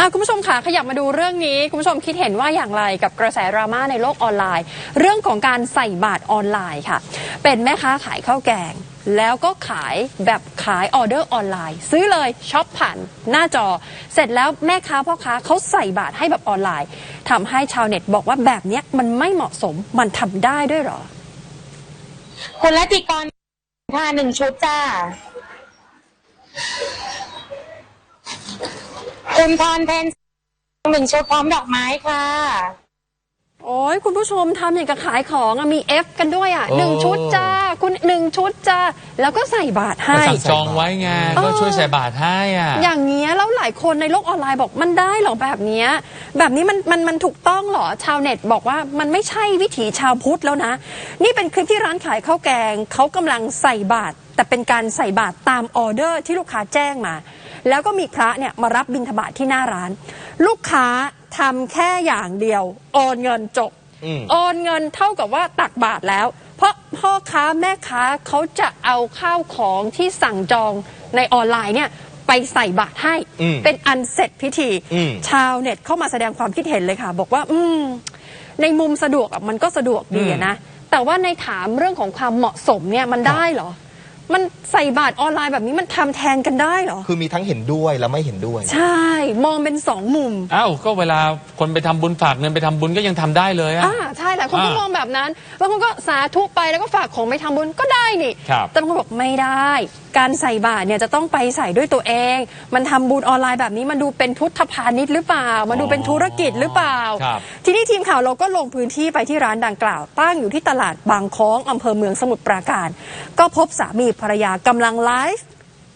่ะคุณผู้ชมค่ะขยับมาดูเรื่องนี้ คุณผู้ชมคิดเห็นว่าอย่างไรกับกระแสดราม่าในโลกออนไลน์ เรื่องของการใส่บาตรออนไลน์ค่ะ เป็นแม่ค้าขายข้าวแกง แล้วก็ขายแบบขายออเดอร์ออนไลน์ ซื้อเลยช็อปผ่านหน้าจอ เสร็จแล้วแม่ค้าพ่อค้าเขาใส่บาตรให้แบบออนไลน์ทำให้ชาวเน็ตบอกว่าแบบเนี้ยมันไม่เหมาะสมมันทำได้ด้วยหรอคุณรัติกรค่ะหนึ่งชุดจ้า คุณพรเพนหนึ่งชุดพร้อมดอกไม้ค่ะ โอ้ยคุณผู้ชมทำอย่างกับขายของอะมี F กันด้วยอะโอ้หนึ่งชุดจ้าคุณหนึ่งชุดจ้าแล้วก็ใส่บาตรให้ สั่งจองไว้ไงเออก็ช่วยใส่บาทให้อะ อย่างเงี้ยแล้วหลายคนในโลกออนไลน์บอกมันได้เหรอแบบเนี้ยแบบนี้มันมันมันถูกต้องเหรอชาวเน็ตบอกว่ามันไม่ใช่วิถีชาวพุทธแล้วนะ นี่เป็นคลิปที่ร้านขายข้าวแกงเขากำลังใส่บาตรแต่เป็นการใส่บาตรตามออเดอร์ที่ลูกค้าแจ้งมา แล้วก็มีพระเนี่ยมารับบิณฑบาตที่หน้าร้าน ลูกค้าทำแค่อย่างเดียว โอนเงินจบอืมโอนเงินเท่ากับว่าตักบาทแล้ว เพราะพ่อค้าแม่ค้าเขาจะเอาข้าวของที่สั่งจองในออนไลน์เนี่ยไปใส่บาทให้อืมเป็นอันเสร็จพิธีอืมชาวเน็ตเข้ามาแสดงความคิดเห็นเลยค่ะ บอกว่า อืม ในมุมสะดวกอะมันก็สะดวกดีอะนะ แต่ว่าในถามเรื่องของความเหมาะสมเนี่ยมันได้เหรอ มันใส่บาทออนไลน์แบบนี้มันทำแทนกันได้เหรอ คือมีทั้งเห็นด้วยและไม่เห็นด้วย ใช่ มองเป็นสองมุม อ้าวก็เวลาคนไปทำบุญฝากเงินไปทำบุญก็ยังทำได้เลยอะอ่าใช่หลายคนก็อ่ามมองแบบนั้นบางคนก็สาธุไปแล้วก็ฝากของไปทำบุญก็ได้นี่ ครับ แต่บางคนบอกไม่ได้ การใส่บาตรเนี่ยจะต้องไปใส่ด้วยตัวเอง มันทำบุญออนไลน์แบบนี้มันดูเป็นพุทธพาณิชย์หรือเปล่า มันดูเป็นธุรกิจหรือเปล่าครับทีนี้ทีมข่าวเราก็ลงพื้นที่ไปที่ร้านดังกล่าว ตั้งอยู่ที่ตลาดบางค้องอำเภอเมืองสมุทรปราการ ก็พบสามีภรรยากำลังไลฟ์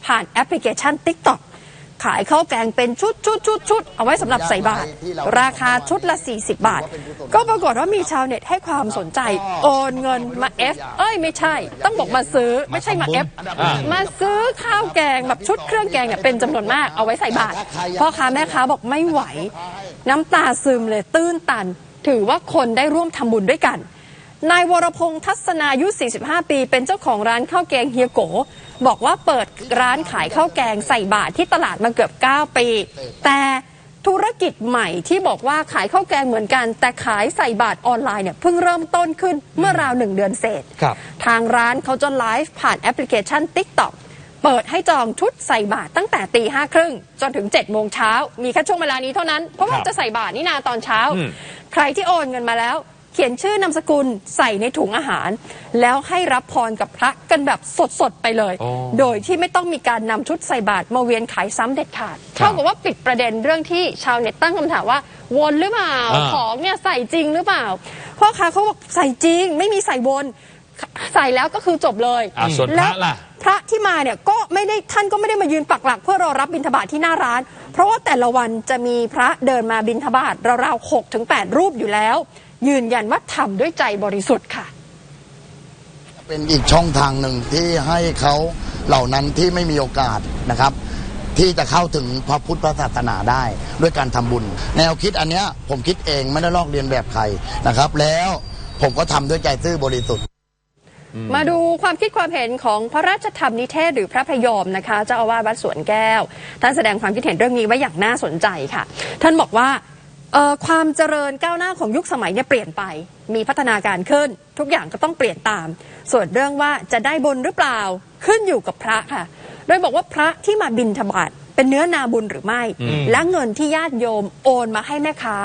ผ่านแอปพลิเคชัน TikTok ขายข้าวแกงเป็นชุดชุดชุดชุดเอาไว้สำหรับใส่บาตรราคาชุดละ 40 บาท ก็ปรากฏว่ามีชาวเน็ตให้ความสนใจ โอนเงินมา F เอ้ยไม่ใช่ ต้องบอกมาซื้อไม่ใช่มา F อ่ามาซื้อข้าวแกงแบบชุดเครื่องแกงเนี่ยเป็นจำนวนมากเอาไว้ใส่บาตรพ่อค้าแม่ค้าบอกไม่ไหว น้ำตาซึมเลยตื้นตัน ถือว่าคนได้ร่วมทำบุญด้วยกัน นายวรพงษ์ทัศนายุ 45 ปี เป็นเจ้าของร้านข้าวแกงเฮียโก บอกว่าเปิดร้านขายข้าวแกงใส่บาตรที่ตลาดมาเกือบ 9 ปี แต่ธุรกิจใหม่ที่บอกว่าขายข้าวแกงเหมือนกัน แต่ขายใส่บาตรออนไลน์เนี่ยเพิ่งเริ่มต้นขึ้นเมื่อราวหนึ่งเดือนเศษครับทางร้านเขาจะไลฟ์ผ่านแอปพลิเคชัน TikTok เปิดให้จองชุดใส่บาตรตั้งแต่ตีห้าครึ่งจนถึง7จ็ดโมงเช้ามีแค่ช่วงเวลานี้เท่านั้น เพราะว่าครับจะใส่บาตรนี่นาตอนเช้าอืมใครที่โอนเงินมาแล้ว เขียนชื่อนามสกุลใส่ในถุงอาหาร แล้วให้รับพรกับพระกันแบบสดๆไปเลยโอ้โดยที่ไม่ต้องมีการนำชุดใส่บาตรมาเวียนขายซ้ำเด็ดขาดเท่ากับว่าปิดประเด็นเรื่องที่ชาวเน็ตตั้งคำถามว่าวนหรือเปล่าอ่าของเนี่ยใส่จริงหรือเปล่าพ่อค้าเขาบอกใส่จริง ไม่มีใส่วนใส่แล้วก็คือจบเลยอะส่วนพระแล้วล่ะพระที่มาเนี่ยก็ไม่ได้ท่านก็ไม่ได้มายืนปักหลัก เพื่อรอรับบิณฑบาตที่หน้าร้าน เพราะว่าแต่ละวันจะมีพระเดินมาบิณฑบาตราวๆหกถึงแปดรูปอยู่แล้ว ยืนยันว่าทำด้วยใจบริสุทธิ์ค่ะ เป็นอีกช่องทางหนึ่งที่ให้เขาเหล่านั้นที่ไม่มีโอกาสนะครับ ที่จะเข้าถึงพระพุทธศาสนาได้ด้วยการทำบุญ แนวคิดอันเนี้ยผมคิดเองไม่ได้ลอกเรียนแบบใครนะครับ แล้วผมก็ทำด้วยใจซื่อบริสุทธิ์มาดูความคิดความเห็นของพระราชธรรมนิเทศหรือพระพยอมนะคะเจ้าอาวาสวัดสวนแก้ว ท่านแสดงความคิดเห็นเรื่องนี้ไว้อย่างน่าสนใจค่ะ ท่านบอกว่าเอ่อ ความเจริญก้าวหน้าของยุคสมัยเนี่ยเปลี่ยนไป มีพัฒนาการขึ้น ทุกอย่างก็ต้องเปลี่ยนตาม ส่วนเรื่องว่าจะได้บุญหรือเปล่าขึ้นอยู่กับพระค่ะ โดยบอกว่าพระที่มาบินธบาตเป็นเนื้อนาบุญหรือไม่อืมและเงินที่ญาติโยมโอนมาให้แม่ค้า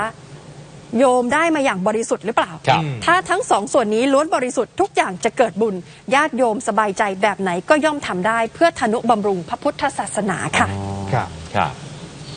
โยมได้มาอย่างบริสุทธิ์หรือเปล่าครับถ้าทั้งสองส่วนนี้ล้วนบริสุทธิ์ทุกอย่างจะเกิดบุญ ญาติโยมสบายใจแบบไหนก็ย่อมทำได้ เพื่อทนุบำรุงพระพุทธศาสนาค่ะ ครับครับ